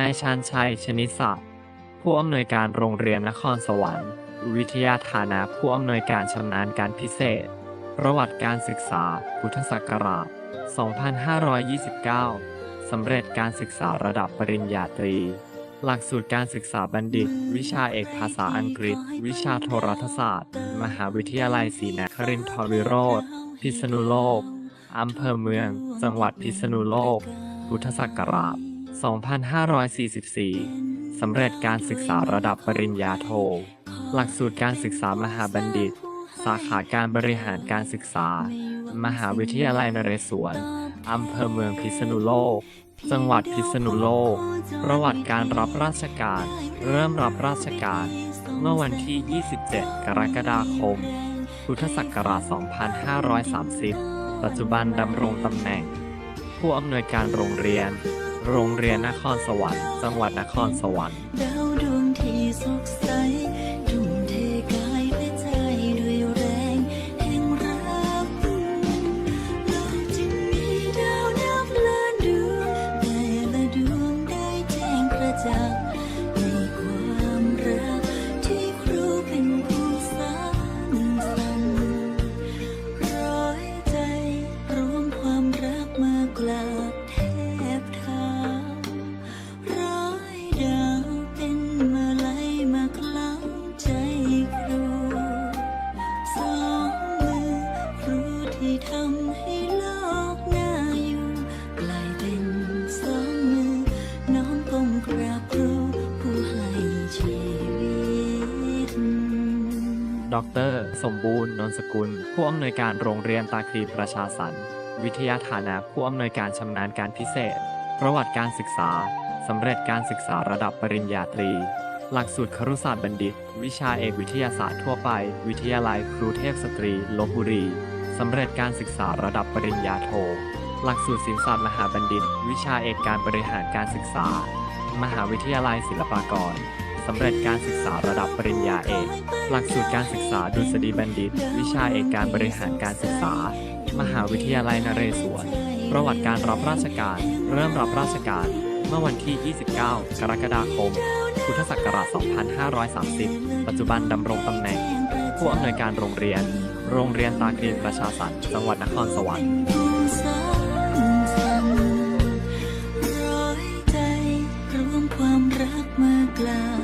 นายชาญชัยชนิดศักดิ์ผู้อำนวยการโรงเรียนนครสวรรค์ วิทยาฐานะผู้อำนวยการชำนาญการพิเศษ ประวัติการศึกษา พุทธศักราช 2529 สำเร็จการศึกษาระดับปริญญาตรี หลักสูตรการศึกษาบัณฑิต วิชาเอกภาษาอังกฤษ วิชาโทรทัศศาสตร์มหาวิทยาลัยศรีนครินทรวิโรธพิษณุโลกอำเภอเมือง จังหวัดพิษณุโลก พุทธศักราช 2544 สำเร็จการศึกษาระดับปริญญาโท หลักสูตรการศึกษามหาบัณฑิต สาขาการบริหารการศึกษา มหาวิทยาลัยนเรศวร อำเภอเมืองพิษณุโลก จังหวัดพิษณุโลก ประวัติการรับราชการ เริ่มรับราชการ เมื่อวันที่ 27 กรกฎาคม พุทธศักราช 2530 ปัจจุบันดำรงตำแหน่ง ผู้อำนวยการโรงเรียน โรงเรียนนครสวรรค์ จังหวัดนครสวรรค์ ดร สมบูรณ์ นนสกุล ผู้อำนวยการโรงเรียนตาคลีประชาสรรค์วิทยาฐานะผู้อำนวยการชำนาญการพิเศษ ประวัติการศึกษาสำเร็จการศึกษาระดับปริญญาตรี หลักสูตรครุศาสตร์บัณฑิต วิชาเอกวิทยาศาสตร์ทั่วไป วิทยาลัยครูเทพสตรีลบบุรีสำเร็จการศึกษาระดับปริญญาโท หลักสูตรศิลปศาสตร์มหาบัณฑิต วิชาเอกการบริหารการศึกษา มหาวิทยาลัยศิลปากร สำเร็จการศึกษาระดับปริญญาเอก หลักสูตรการศึกษาดุษฎีบัณฑิต วิชาเอกการบริหารการศึกษา มหาวิทยาลัยนเรศวร ประวัติการรับราชการ เริ่มรับราชการ เมื่อวันที่ 29 กรกฎาคม พุทธศักราช 2530 ปัจจุบันดำรงตำแหน่ง ผู้อำนวยการโรงเรียน โรงเรียนตากรีนประชาสรรค์จังหวัดนครสวรรค์ความรักมากรา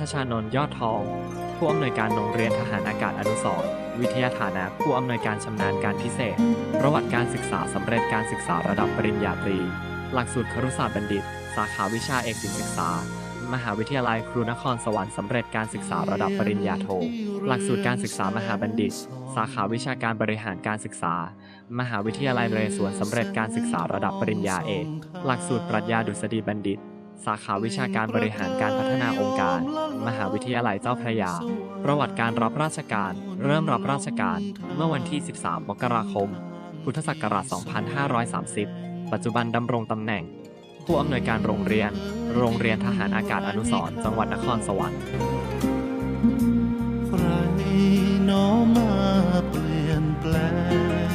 ทชานนท์ยอดทอง ผู้อำนวยการโรงเรียนทหารอากาศอนุสร์วิทยาฐานะผู้อำนวยการชำนาญการพิเศษ ประวัติการศึกษาสำเร็จการศึกษาระดับปริญญาตรี หลักสูตรครุศาสตร์บัณฑิต สาขาวิชาเอกศิลปศึกษา มหาวิทยาลัยครูนครสวรรค์สำเร็จการศึกษาระดับปริญญาโท หลักสูตรการศึกษามหาบัณฑิต สาขาวิชาการบริหารการศึกษา มหาวิทยาลัยนเรศวรสำเร็จการศึกษาระดับปริญญาเอก หลักสูตรปรัชญาดุษฎีบัณฑิต สาขาวิชาการบริหารการพัฒนาองค์การ มหาวิทยาลัยเจ้าพระยา ประวัติการรับราชการ เริ่มรับราชการ เมื่อวันที่ 13 มกราคม พุทธศักราช 2530 ปัจจุบันดำรงตำแหน่ง ผู้อำนวยการโรงเรียน โรงเรียนทหารอากาศอนุสร์จังหวัดนครสวรรค์ใครหนอมาเปลี่ยนแปลง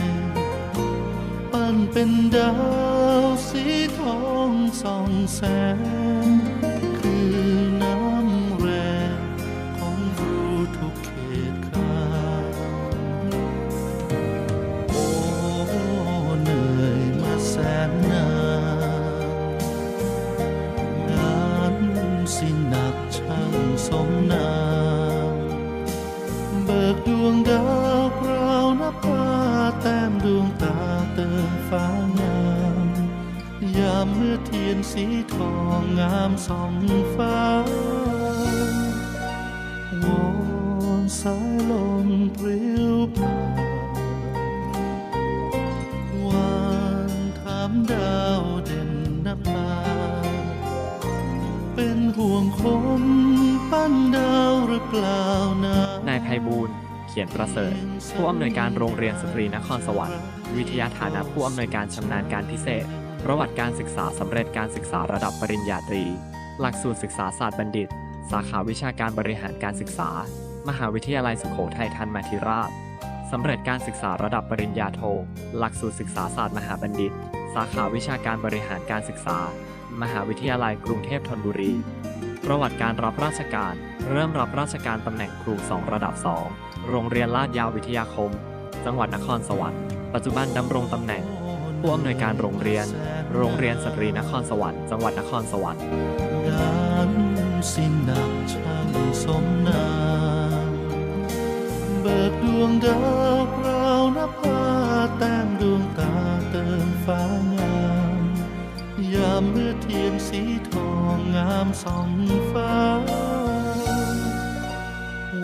ปั้นเป็นดาวสีทอง ส่องแสง ส่องงามสองฟ้าวอนสายลมปลิวผ่านวานถามดาวเด่นนภาเป็นห่วงคนปั้นดาวหรือเปล่านะนายไพบูลเขียนประเสริฐ ผู้อำนวยการโรงเรียนสตรีนครสวรรค์ วิทยาฐานะผู้อำนวยการชำนาญการพิเศษ ประวัติการศึกษาสำเร็จการศึกษาระดับปริญญาตรี หลักสูตรศึกษาศาสตร์บัณฑิต สาขาวิชาการบริหารการศึกษา มหาวิทยาลัยสุโขทัยทันมาธิราชสำเร็จการศึกษาระดับปริญญาโท หลักสูตรศึกษาศาสตร์มหาบัณฑิต สาขาวิชาการบริหารการศึกษา มหาวิทยาลัยกรุงเทพธนบุรี ประวัติการรับราชการ เริ่มรับราชการตำแหน่งครู 2 ระดับ 2 โรงเรียนลาดยาววิทยาคม จังหวัดนครสวรรค์ ปัจจุบันดำรงตำแหน่ง ผู้อำนวยการโรงเรียน โรงเรียนสตรีนครสวรรค์ จังหวัดนครสวรรค์งานสิ้นหนักช่างสมนามเบิกดวงดาวพราวนภาแต้มดวงตาเติมฟ้างามยามเมื่อเทียนสีทองงามส่องฟ้า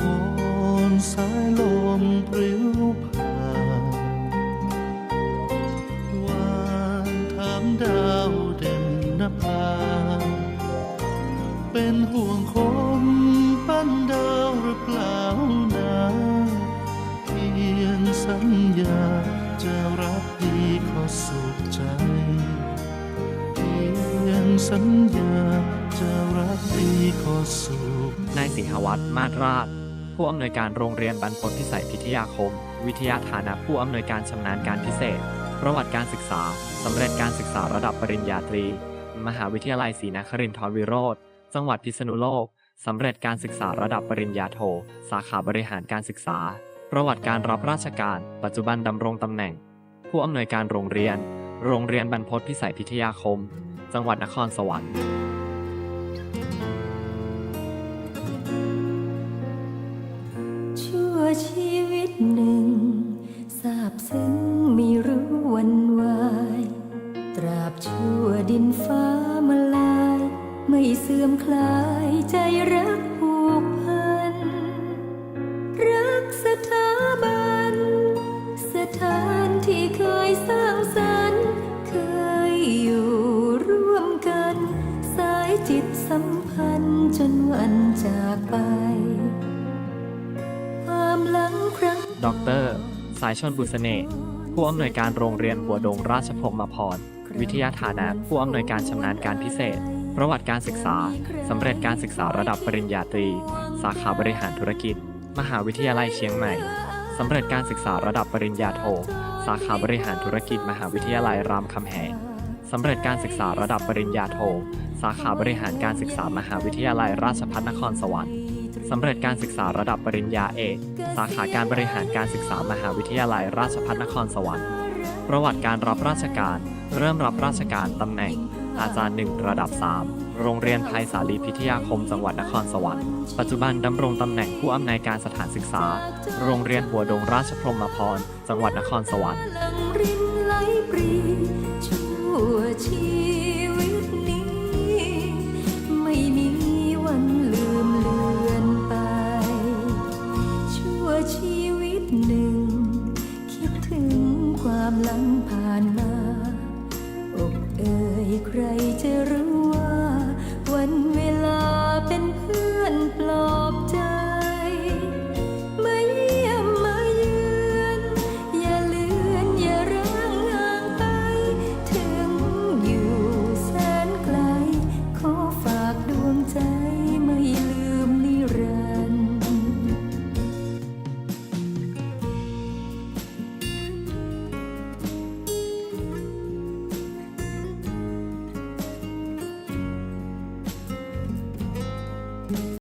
วอนสา เป็นห่วงคนปั้นดาวหรือเปล่านะเพียงสัญญาจะรักดีขอสุขใจ เพียงสัญญาจะรักดีขอสุขนายสิงหวัฒน์มาศราช ผู้อำนวยการโรงเรียนบรรพตพิสัยพิทยาคม วิทยาฐานะผู้อำนวยการชำนาญการพิเศษ ประวัติการศึกษาสำเร็จการศึกษาระดับปริญญาตรี มหาวิทยาลัยศรีนครินทรวิโรธ จังหวัดพิษณุโลกสำเร็จการศึกษาระดับปริญญาโท สาขาบริหารการศึกษา ประวัติการรับราชการ ปัจจุบันดำรงตำแหน่ง ผู้อำนวยการโรงเรียน โรงเรียนบรรพตพิสัยพิทยาคม จังหวัดนครสวรรค์ชั่วชีวิตหนึ่งทราบซึ้งไม่รู้วันวาย ตราบชั่วดินฟ้า ไม่เสื่อมคลายใจรักผูกพัน รักสถาบัน สถานที่เคยสร้างสรรค์เคยอยู่ร่วมกัน สายจิตสัมพันธ์จนวันจากไป ความหลังครั้งดร สายชนบุษเนห์ผู้อำนวยการโรงเรียนหัวดงราชพรหมพร วิทยาฐานะผู้อำนวยการชำนาญการพิเศษ ประวัติการศึกษา สำเร็จการศึกษาระดับปริญญาตรี สาขาบริหารธุรกิจ มหาวิทยาลัยเชียงใหม่ สำเร็จการศึกษาระดับปริญญาโท สาขาบริหารธุรกิจ มหาวิทยาลัยรามคำแหงสำเร็จการศึกษาระดับปริญญาโท สาขาบริหารการศึกษามหาวิทยาลัยราชภัฏนครสวรรค์สำเร็จการศึกษาระดับปริญญาเอก สาขาการบริหารการศึกษามหาวิทยาลัยราชภัฏนครสวรรค์ ประวัติการรับราชการ เริ่มรับราชการตำแหน่ง อาจารย์หนึ่งระดับ 3 โรงเรียนไทยสาลีพิทยาคมจังหวัดนครสวรรค์ ปัจจุบันดำรงตำแหน่งผู้อำนวยการสถานศึกษา โรงเรียนหัวดงราชพรหมพร จังหวัดนครสวรรค์